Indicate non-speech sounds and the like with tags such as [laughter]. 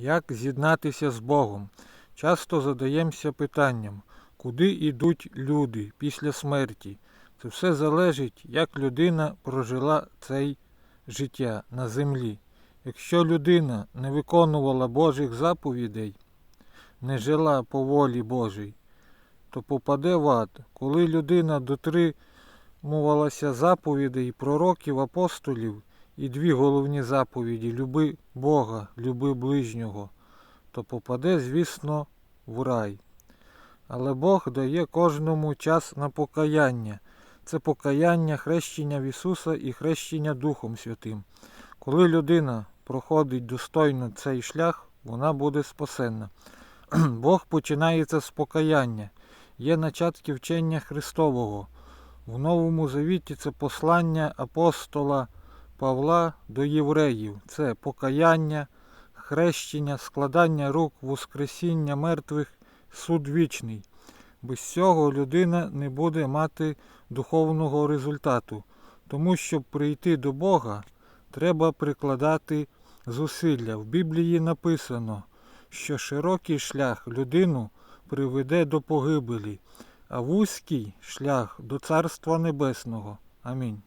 Як з'єднатися з Богом? Часто задаємося питанням, куди йдуть люди після смерті. Це все залежить, як людина прожила цей життя на землі. Якщо людина не виконувала Божих заповідей, не жила по волі Божій, то попаде в ад. Коли людина дотримувалася заповідей пророків, апостолів і дві головні заповіді люби Бога, люби ближнього, то попаде, звісно, в рай. Але Бог дає кожному час на покаяння. Це покаяння хрещення в Ісуса і хрещення Духом Святим. Коли людина проходить достойно цей шлях, вона буде спасенна. [clears throat] Бог починається з покаяння. Є начатки вчення Христового. В Новому Завіті це послання апостола Павла до євреїв. Це покаяння, хрещення, складання рук, воскресіння мертвих, суд вічний. Без цього людина не буде мати духовного результату. Тому, щоб прийти до Бога, треба прикладати зусилля. В Біблії написано, що широкий шлях людину приведе до погибелі, а вузький шлях до Царства Небесного. Амінь.